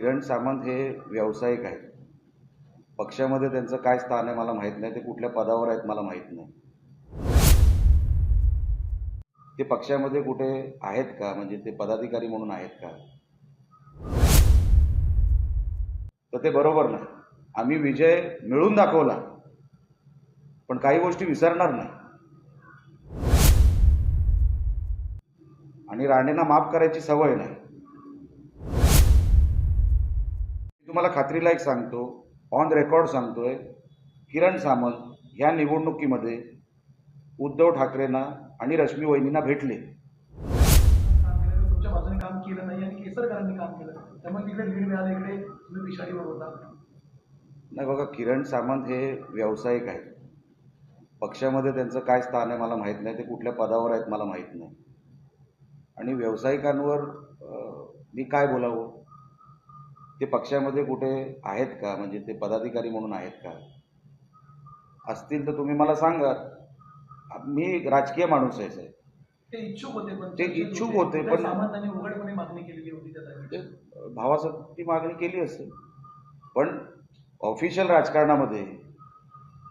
किरण सामंत हे व्यावसायिक आहेत. पक्षामध्ये त्यांचं काय स्थान आहे मला माहीत नाही. ते कुठल्या पदावर आहेत मला माहीत नाही. ते पक्षामध्ये कुठे आहेत का? म्हणजे ते पदाधिकारी म्हणून आहेत का? तर ते बरोबर नाही. आम्ही विजय मिळून दाखवला. पण काही गोष्टी विसरणार नाही. आणि राणेंना माफ करायची सवय नाही. तुम्हाला खात्रीला एक सांगतो ऑन रेकॉर्ड सांगतोय किरण सामंत ह्या निवडणुकीमध्ये उद्धव ठाकरेंना आणि रश्मी वहिनींना भेटले. काम केलं तर तुमच्या बाजूने काम केलं नाही आणि केसरकरांनी काम केलं. त्यामुळे तिकडे लीड मिळालं इकडे तुम्ही होता नाही बघा किरण सामंत हे व्यावसायिक आहेत. पक्षामध्ये त्यांचं काय स्थान आहे मला माहीत नाही ते कुठल्या पदावर आहेत मला माहीत नाही. आणि व्यावसायिकांवर मी काय बोलावं? ते पक्षामध्ये कुठे आहेत का? म्हणजे ते पदाधिकारी म्हणून आहेत का? असतील तर तुम्ही मला सांगा. मी राजकीय माणूस आहे साहेब. ते इच्छुक होते पण ते इच्छुक होते, पण- सामंतांनी उघडपणे मागणी केलेली होती त्यासाठी ते भावासाठी मागणी केली असेल. पण ऑफिशियल राजकारणामध्ये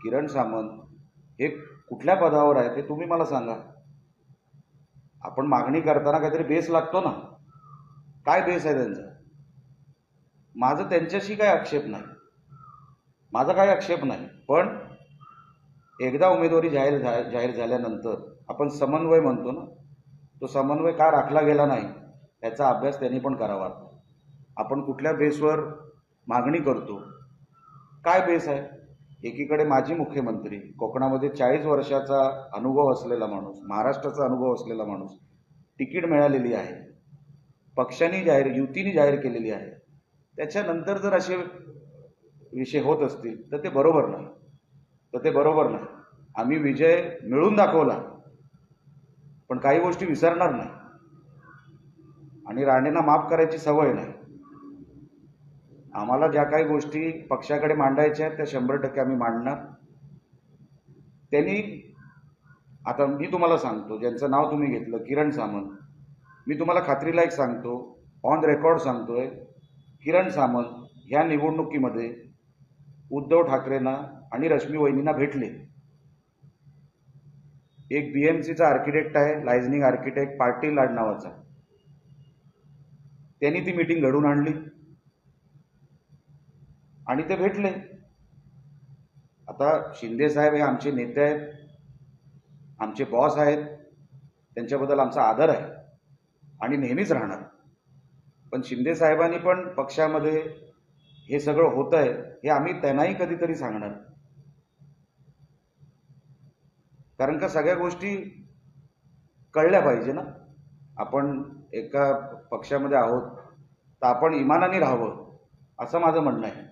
किरण सामंत हे कुठल्या पदावर आहे ते तुम्ही मला सांगा. आपण मागणी करताना काहीतरी बेस लागतो ना? काय बेस आहे त्यांचा? माझं त्यांच्याशी काही आक्षेप नाही. माझा काही आक्षेप नाही. पण एकदा उमेदवारी जाहीर झा जाहीर झाल्यानंतर आपण समन्वय म्हणतो ना तो समन्वय का राखला गेला नाही याचा अभ्यास त्यांनी पण करावा. आपण कुठल्या बेसवर मागणी करतो? काय बेस आहे? एकीकडे माजी मुख्यमंत्री कोकणामध्ये चाळीस वर्षाचा अनुभव असलेला माणूस महाराष्ट्राचा अनुभव असलेला माणूस तिकीट मिळालेली आहे. पक्षाने जाहीर युतीने जाहीर केलेली आहे. त्याच्यानंतर जर असे विषय होत असतील तर ते बरोबर नाही. तर ते बरोबर नाही. आम्ही विजय मिळून दाखवला पण काही गोष्टी विसरणार नाही. आणि राणेंना माफ करायची सवय नाही. आम्हाला ज्या काही गोष्टी पक्षाकडे मांडायच्या आहेत त्या शंभर टक्के आम्ही मांडणार. त्यांनी आता मी तुम्हाला सांगतो ज्यांचं नाव तुम्ही घेतलं किरण सामंत. मी तुम्हाला खात्रीला एक सांगतो ऑन रेकॉर्ड सांगतोय. किरण सामंत ह्या निवडणुकीमध्ये उद्धव ठाकरेंना आणि रश्मी वहिनींना भेटले. एक बी एम सीचा आर्किटेक्ट आहे लायझनिंग आर्किटेक्ट पाटील लाड नावाचा. त्यांनी ती मीटिंग घडून आणली. आणि ते भेटले. आता शिंदे साहेब हे आमचे नेते आहेत आमचे बॉस आहेत त्यांच्याबद्दल आमचा आदर आहे. आणि नेहमीच राहणार. पण शिंदे साहेबांनी पण पक्षामध्ये हे सगळं होतं आहे हे आम्ही त्यांनाही कधीतरी सांगणार. कारण का सगळ्या गोष्टी कळल्या पाहिजे ना? आपण एका पक्षामध्ये आहोत तर आपण इमानाने राहावं असं माझं म्हणणं आहे.